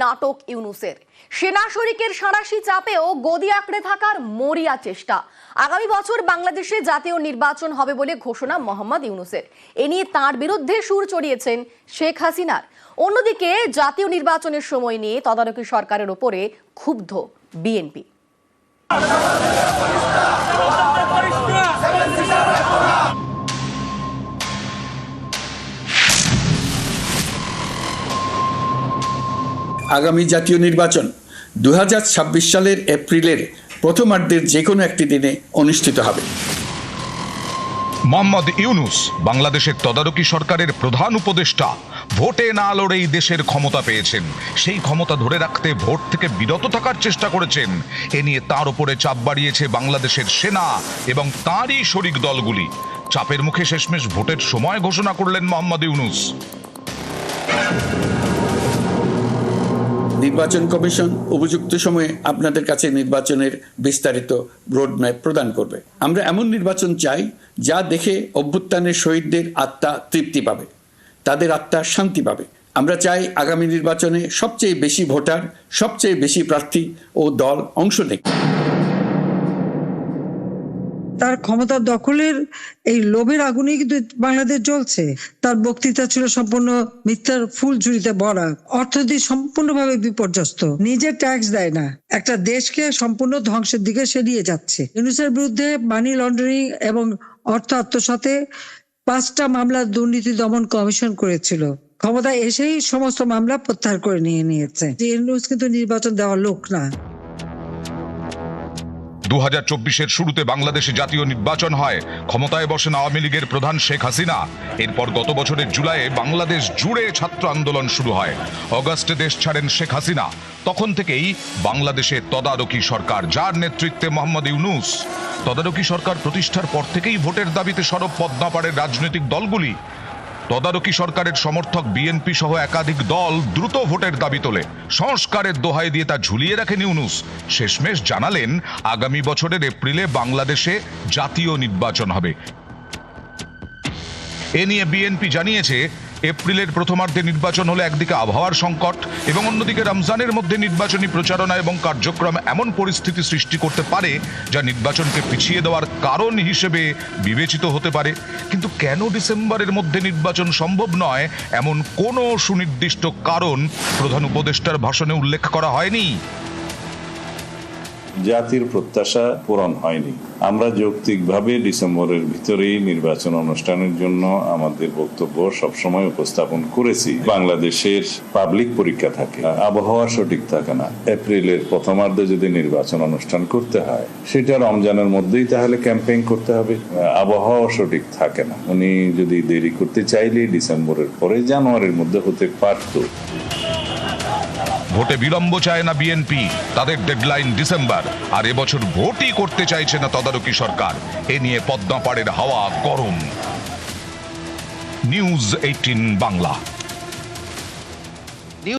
নাটক ইউনুসের। সেনা শরিকের সাঁড়াশি চাপেও গদি আঁকড়ে থাকার মরিয়া চেষ্টা। আগামী বছর বাংলাদেশে জাতীয় নির্বাচন হবে বলে ঘোষণা মোহাম্মদ ইউনুসের। এ নিয়ে তাঁর বিরুদ্ধে সুর চড়িয়েছেন শেখ হাসিনার। অন্যদিকে জাতীয় নির্বাচনের সময় নিয়ে তদারকি সরকারের ওপরে ক্ষুব্ধ বিএনপি। আগামী জাতীয় নির্বাচন দু হাজার ছাব্বিশ সালের এপ্রিলের প্রথমার্ধের যে কোনো একটি দিনে অনুষ্ঠিত হবে। মোহাম্মদ ইউনুস বাংলাদেশের তদারকি সরকারের প্রধান উপদেষ্টা। ভোটে না লড়েই দেশের ক্ষমতা পেয়েছেন। সেই ক্ষমতা ধরে রাখতে ভোট থেকে বিরত থাকার চেষ্টা করেছেন। এ নিয়ে তার উপরে চাপ বাড়িয়েছে বাংলাদেশের সেনা এবং তাঁরই শরিক দলগুলি। চাপের মুখে শেষমেশ ভোটের সময় ঘোষণা করলেন মোহাম্মদ ইউনুস। নির্বাচন কমিশন উপযুক্ত সময়ে আপনাদের কাছে নির্বাচনের বিস্তারিত রোডম্যাপ প্রদান করবে। আমরা এমন নির্বাচন চাই যা দেখে অভ্যুত্থানের শহীদদের আত্মা তৃপ্তি পাবে, তাদের আত্মা শান্তি পাবে। আমরা চাই আগামী নির্বাচনে সবচেয়ে বেশি ভোটার, সবচেয়ে বেশি প্রার্থী ও দল অংশ নেয় তার ক্ষমতা দখলের এই লোভের আগুনেই কিন্তু বাংলাদেশ জ্বলছে। তার বক্তৃতা ছিল সম্পূর্ণ মিথ্যার ফুল ঝুড়িতে ভরা। অর্থনীতি সম্পূর্ণভাবে বিপর্যস্ত। নিজে ট্যাক্স দেয় না। একটা দেশকে সম্পূর্ণ ধ্বংসের দিকে সে নিয়ে যাচ্ছে। ইউনুসের বিরুদ্ধে মানি লন্ডারিং এবং অর্থ আত্মসাতে পাঁচটা মামলা দুর্নীতি দমন কমিশন করেছিল। ক্ষমতা এসেই সমস্ত মামলা প্রত্যাহার করে নিয়ে নিয়েছে। কিন্তু নির্বাচন দেওয়ার লোক না। দু হাজার চব্বিশের শুরুতে বাংলাদেশে জাতীয় নির্বাচন হয়। ক্ষমতায় বসেন আওয়ামী লীগের প্রধান শেখ হাসিনা। এরপর গত বছরের জুলাইয়ে বাংলাদেশ জুড়ে ছাত্র আন্দোলন শুরু হয়। অগাস্টে দেশ ছাড়েন শেখ হাসিনা। তখন থেকেই বাংলাদেশে তদারকি সরকার, যার নেতৃত্বে মোহাম্মদ ইউনুস। তদারকি সরকার প্রতিষ্ঠার পর থেকেই ভোটের দাবিতে সরব পদ্মাপাড়ের রাজনৈতিক দলগুলি তদারকি সরকারের সমর্থক বিএনপি সহ একাধিক দল দ্রুত ভোটের দাবি তোলে। সংস্কারের দোহাই দিয়ে তা ঝুলিয়ে রাখেন ইউনুস। শেষমেশ জানালেন, আগামী বছরের এপ্রিলে বাংলাদেশে জাতীয় নির্বাচন হবে। এ নিয়ে বিএনপি জানিয়েছে এপ্রিলের প্রথমার্ধে নির্বাচন হলে একদিকে আবহাওয়ার সংকট এবং অন্যদিকে রমজানের মধ্যে নির্বাচনী প্রচারণা এবং কার্যক্রম এমন পরিস্থিতি সৃষ্টি করতে পারে যা নির্বাচনকে পিছিয়ে দেওয়ার কারণ হিসেবে বিবেচিত হতে পারে। কিন্তু কেন ডিসেম্বরের মধ্যে নির্বাচন সম্ভব নয় এমন কোনো সুনির্দিষ্ট কারণ প্রধান উপদেষ্টার ভাষণে উল্লেখ করা হয়নি। জাতির প্রত্যাশা পূরণ হয়নি। আমরা যৌক্তিকভাবে ডিসেম্বরের ভিতরেই নির্বাচন অনুষ্ঠানের জন্য আমাদের বক্তব্য সবসময় উপস্থাপন করেছি। বাংলাদেশের পাবলিক পরীক্ষা থাকে, আবহাওয়া সঠিক থাকে না। এপ্রিলের প্রথমার্ধে যদি নির্বাচন অনুষ্ঠান করতে হয়, সেটা রমজানের মধ্যেই তাহলে ক্যাম্পেইন করতে হবে। আবহাওয়া সঠিক থাকে না। উনি যদি দেরি করতে চাইলে ডিসেম্বরের পরে জানুয়ারির মধ্যে হতে পারতো। ভোটে বিলম্ব চায় না বিএনপি তাদের ডেডলাইন ডিসেম্বর আর এবছর ভোটই করতে চাইছে না তদারকি সরকার। এ নিয়ে পদ্মাপাড়ের হাওয়া গরম। News eighteen Bangla.